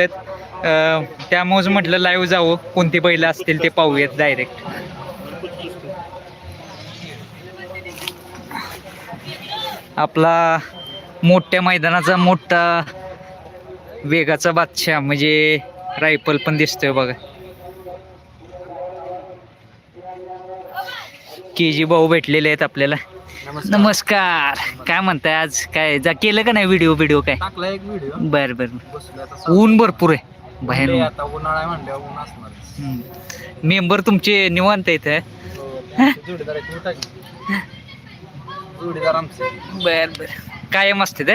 अं, त्यामुळेच म्हटलं लाईव्ह जावं कोणती बैल असतील ते पाहूयात डायरेक्ट आपला मोठ्या मैदानाचा मोठा वेगाचा बादशाह म्हणजे रायफल पण दिसतोय बघा. के जी भाऊ भेटलेले आहेत आपल्याला. नमस्कार. काय म्हणताय आज? काय जा केलं का नाही व्हिडिओ व्हिडिओ काय? टाकला एक व्हिडिओ बर बर. बसलोय आता ऊन भरपूर आहे. बाहेर आता उन्हाळा आहे म्हणल्यावर ऊन असणार. मेंबर तुमचे निवांत आहेत हे? जोडीदार आहे, कुठं आहे? जोडीदार आमचे. बर बर. कायम असते ते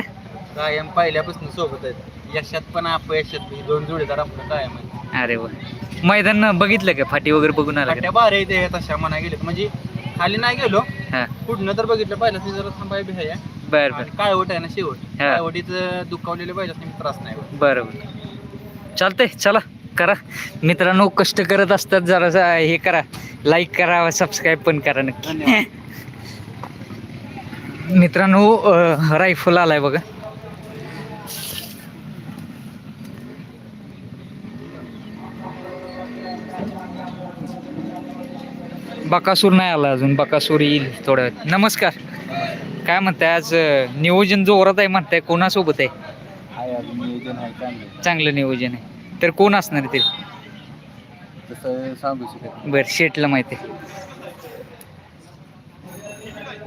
कायम पहिल्यापासून सोबत आहेत. यशात पण अपयशात बी दोन जोडीदार आपलं कायम आहेत. अरे वा. मैदान बघितलं का? फाटी वगैरे बघून आला का? बारे इथे तशा म्हणा गेले म्हणजे खाली नाही गेलो. हा. पुढनं तर बघितलं पहिलं ते जरा थांबाय बी आहे बर बर. काळवट आहे ना शेवट. हा. काळवटीचं दुखावलेले पाहिजे त्रास नाही होत. बरं बरं. चालतंय चला करा. मित्रांनो कष्ट करत असतात जरा हे करा. लाईक करा सबस्क्राईब पण करा नक्की. धन्यवाद. मित्रांनो अं, रायफल आलाय बघा. बकासूर नाही आला अजून. बकासूर येईल थोड्या वेळात. नमस्कार. काय म्हणताय आज नियोजन जोरात आहे म्हणताय कोणासोबत आहे? चांगलं नियोजन आहे. तर कोण असणार ते? बर शेटला माहिती आहे.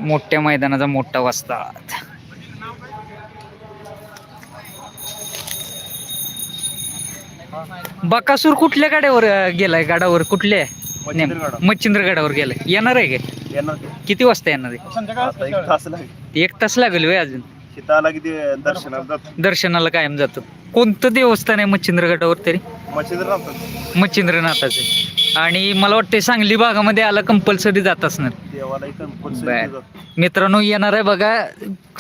मोठ्या मैदानाचा मोठा वस्ताद. बकासूर कुठल्या गाड्यावर गेलाय? गाडावर कुठल्या मच्छिंद्र गडावर. मच्छिंद्र गडावर गेलाय. येणार आहे का? येणार किती वाजता येणार आहे? आता एक तास लागेल. एक तास लागेल वे अजून. तिथं आला की ते दर्शनाला जातो. दर्शनाला कायम जातो. कोणतं देवस्थान आहे मच्छिंद्र गडावर तरी? मच्छिंद्र राहतात मच्छिंद्रनाथाचे आणि मला वाटतं सांगली भागामध्ये आला कंपल्सरी जात असणार. देवाला इथं बर. मित्रांनो येणार आहे बघा.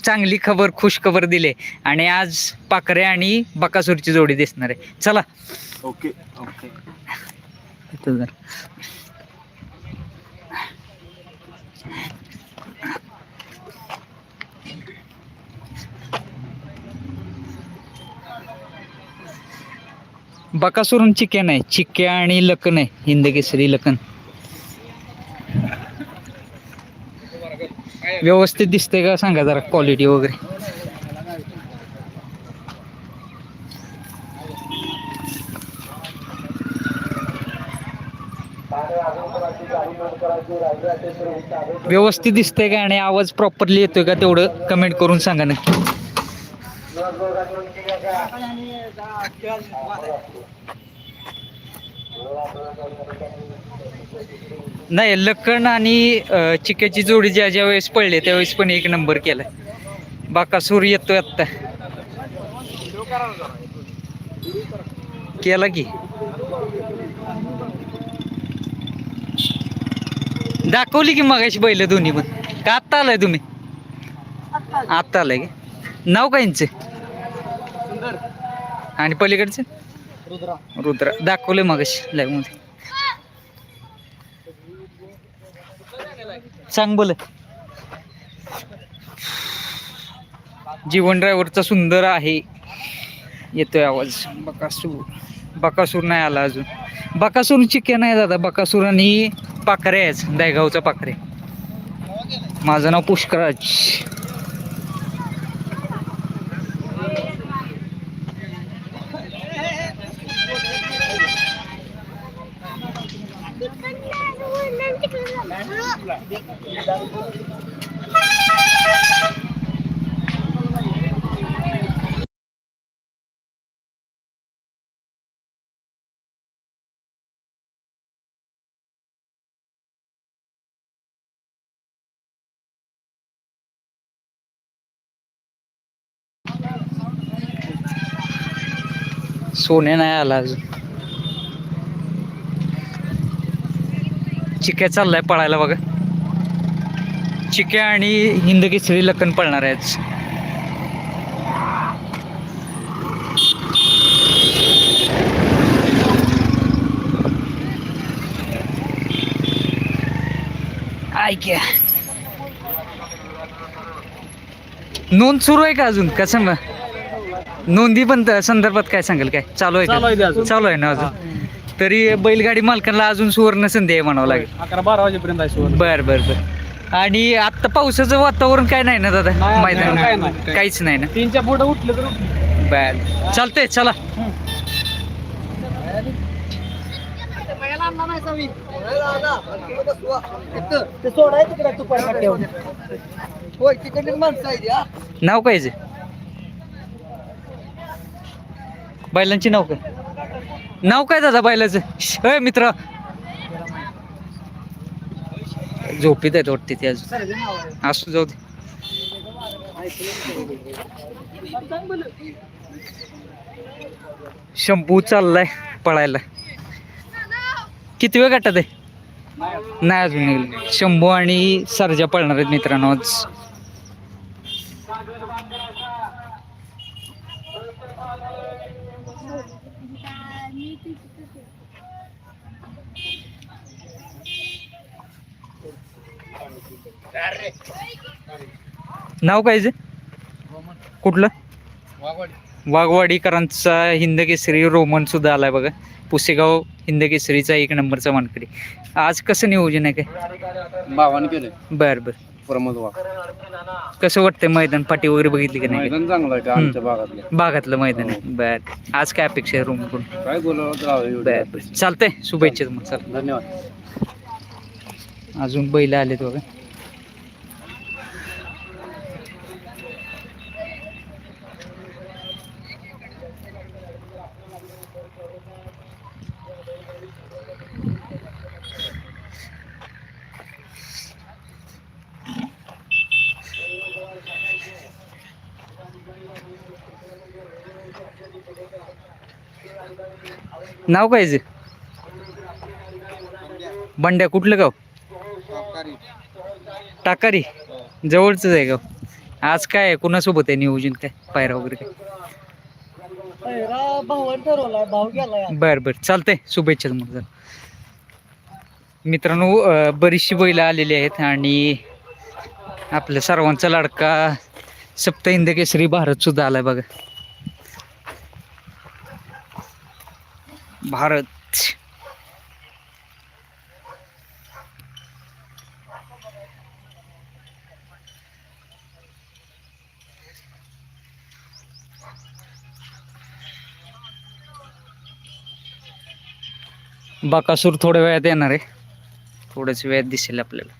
चांगली खबर खुश खबर दिली. आणि आज पाखरे आणि बकासूरची जोडी दिसणार आहे. चला. Okay okay. इथं जरा. बकासुरून चिक्या नाही चिक्या आणि लखन आहे हिंदकेसरी लखन. व्यवस्थित दिसते का? सांगा जरा क्वालिटी वगैरे. व्यवस्थित दिसतंय का आणि आवाज प्रॉपरली येतोय का तेवढं कमेंट करून सांगा नक्की. नाही लखन आणि चिक्याची जोडी ज्या ज्या वेळेस पडले त्यावेळेस पण एक नंबर केलाय. बाकासूर येतोय आत्ता. केला की. दाखवली की मगाशी बैल दोन्ही पण. का आत्ता आलाय तुम्ही? आत्ता आलाय की? नाव काय यांचं? आणि पलीकडचं? रुद्रा. रुद्र दाखवले मगाशी लाईव्हमध्ये. सांग बोल जीवन ड्रायव्हरचा सुंदर आहे. येतोय आवाज. बकासूर. बकासूर नाही आला अजून. बकासूर चिक्या नाही दादा बकासूर आणि पाखरे आहेच दहगावचा पाखरे. माझं नाव पुष्कराज. सोने नाही आला अजून. चिक्या चाललाय पळायला बघा. चिक्या आणि हिंद केसरी लखन पळणार आहेच ऐक्या नोंद सुरू आहे का अजून? कसं मग? नोंदी पण संदर्भात काय सांगाल काय? चालू आहे चालू आहे ते का? अजून. चालू आहे ना अजून? तरी बैलगाडी मालकांना अजून सुवर्ण संधी आहे म्हणावं लागेल. अकरा बारा वाजेपर्यंत आहे बर बर बर. आणि आता पावसाचं वातावरण काय नाही ना दादा? नाही, काय मैदान नाही. काहीच नाही ना. तीनच्या पुढे उठलं तर उठलं. बर. चालतंय चला. होय तिकडे माणसं आहे या नाव काय जे? बैलांची नाव काय? नाव काय दादा बैलाचं? अय मित्र. झोपीत आहेत वाटते ते अजून. असू जाऊ दे. शंभू चाललाय पळायला. किती वेळ गटात आहे? नाही अजून शंभू आणि सरजा पळणार आहेत मित्रांनो आज. नाव काय जे? कुठलं? वाघवाडीकरांचा हिंद केसरी रोमन सुद्धा आलाय बघा. पुसेगाव हिंद केसरीचा एक नंबरचा मानकरी. आज कसं नियोजन आहे काय? भावाने केलं. बर बर. प्रमोद वाघ. कसं वाटतंय मैदान पाठी वगैरे बघितली का नाही? मैदान चांगलं आहे आमच्या भागातलं? भागातलं मैदान आहे. बर. आज काय अपेक्षा आहे रोमकडून? काय बोलावं बर बर. चालतंय. शुभेच्छा तुम्हाला. चला. धन्यवाद. अजून बैल आलेत बघा. नाव काय जे? बंड्या कुठलं गाव? टाकारी. जवळच आहे गाव. आज काय आहे? कुणासोबत आहे नियोजन काय? पायरा वगैरे काय? बर बर. चालतंय. शुभेच्छा तुम्हाला. मित्रांनो बरीचशी बैलं आलेली आहेत आणि आपल्या सर्वांचा लाडका सप्त केसरी भारत सुद्धा आलाय बघा. भारत. बाकासूर थोड्या वेळात येणार आहे. थोड्याच वेळात दिसेल आपल्याला.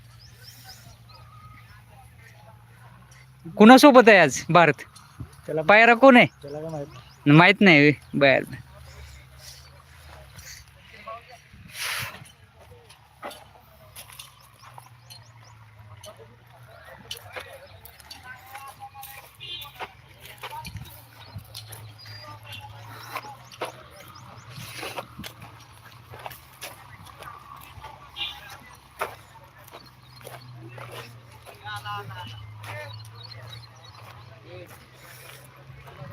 कुणासोबत आहे आज भारत? त्याला पायरा कोण आहे? माहीत? नाही. बर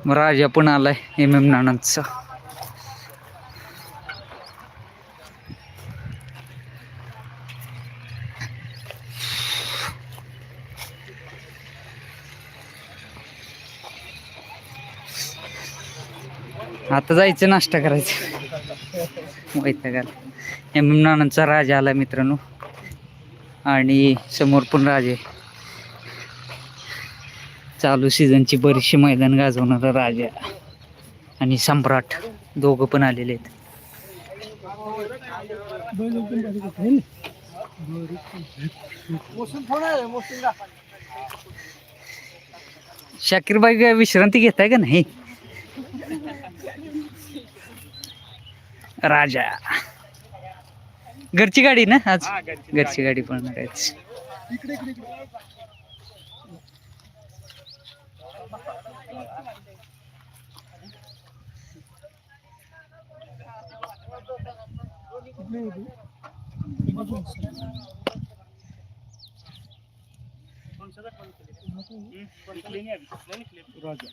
मग राजा पण आलाय एम एम नानांचा. आता जायचं नाश्ता करायचं. वैतागाल एम एम नानांचा राजा आला मित्रांनो. आणि समोर पण राजे. चालू सीझनची बरीचशी मैदान गाजवणारा राजा आणि सम्राट दोघं पण आलेले आहेत. शाकीरबाई काय विश्रांती घेताय का नाही? राजा. घरची गाडी ना आज? घरची गाडी. पण आहेच. లేదు Raja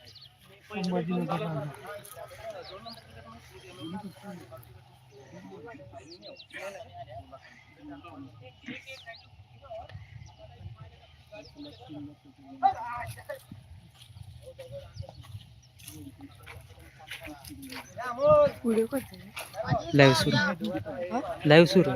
Thank you. Video live सुरू लाईव्ह सुरू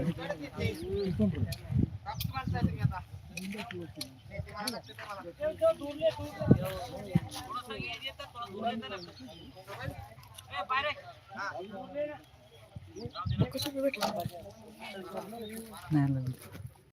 नाही